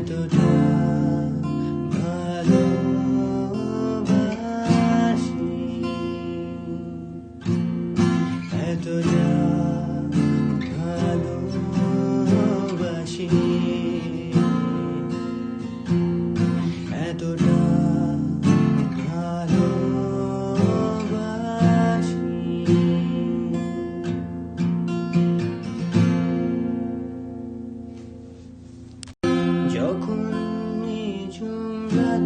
Eto da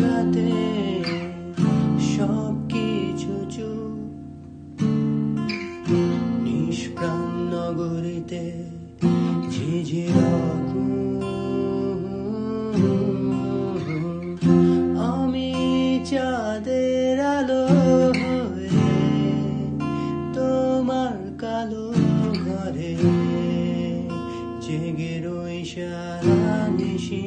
বদলাতে সব কিছু চুপ। নিষ্প্রাণ নগরীতে ঝিঝি আমি চাঁদের আলো তোমার কালো ঘরে, জেগে রই সারা নিশি।